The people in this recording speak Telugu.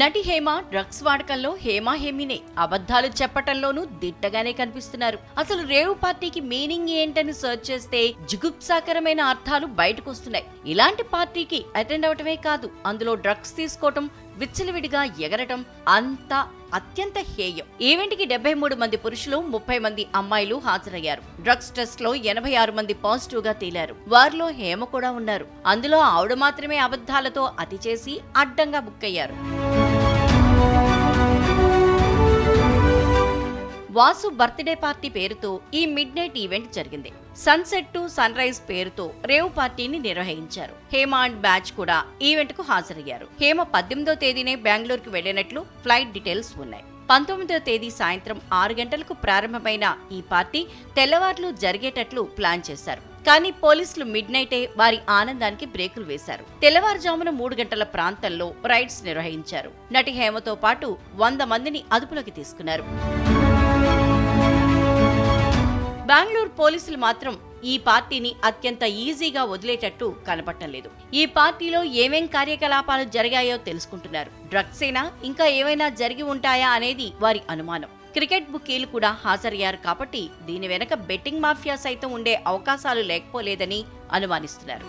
నటి హేమ డ్రగ్స్ వాడకంలో హేమ హేమినే అబద్ధాలు చెప్పటంలోనూ దిట్టగానే కనిపిస్తున్నారు. అసలు రేవు పార్టీకి మీనింగ్ ఏంటని సెర్చ్ చేస్తే జుగుప్సాకరమైన అర్థాలు బయటకు వస్తున్నాయి ఇలాంటి పార్టీకి అటెండ్ అవటమే కాదు అందులో డ్రగ్స్ తీసుకోవటం విచ్చలవిడిగా ఎగరటం అంతా అత్యంత హేయం. ఈవెంట్కి డెబ్బై మూడు మంది పురుషులు ముప్పై మంది అమ్మాయిలు హాజరయ్యారు. డ్రగ్స్ టెస్ట్లో ఎనభై ఆరు మంది పాజిటివ్గా తేలారు. వారిలో హేమ కూడా ఉన్నారు. అందులో ఆవిడ మాత్రమే అబద్ధాలతో అతి చేసి అడ్డంగా బుక్ అయ్యారు. వాసు బర్త్డే పార్టీ పేరుతో ఈ మిడ్ నైట్ ఈవెంట్ జరిగింది. సన్సెట్ టు సన్ రైజ్ పేరుతో రేవ్ పార్టీని నిర్వహించారు. హేమ అండ్ బ్యాచ్ కూడా ఈవెంట్కు హాజరయ్యారు. హేమ పద్దెనిమిదో తేదీనే బెంగళూరుకు వెళ్ళినట్లు ఫ్లైట్ డీటెయిల్స్ ఉన్నాయి. పంతొమ్మిదో తేదీ సాయంత్రం ఆరు గంటలకు ప్రారంభమైన ఈ పార్టీ తెల్లవార్లు జరిగేటట్లు ప్లాన్ చేశారు. కానీ పోలీసులు మిడ్ నైటే వారి ఆనందానికి బ్రేకులు వేశారు. తెల్లవారుజామున మూడు గంటల ప్రాంతంలో రైడ్స్ నిర్వహించారు. నటి హేమతో పాటు వంద మందిని అదుపులోకి తీసుకున్నారు. బెంగళూరు పోలీసులు మాత్రం ఈ పార్టీని అత్యంత ఈజీగా వదిలేటట్టు కనపడటం లేదు. ఈ పార్టీలో ఏమేం కార్యకలాపాలు జరిగాయో తెలుసుకుంటున్నారు. డ్రగ్స్ అయినా ఇంకా ఏవైనా జరిగి ఉంటాయా అనేది వారి అనుమానం. క్రికెట్ బుకీలు కూడా హాజరయ్యారు కాబట్టి దీని వెనక బెట్టింగ్ మాఫియా సైతం ఉండే అవకాశాలు లేకపోలేదని అనుమానిస్తున్నారు.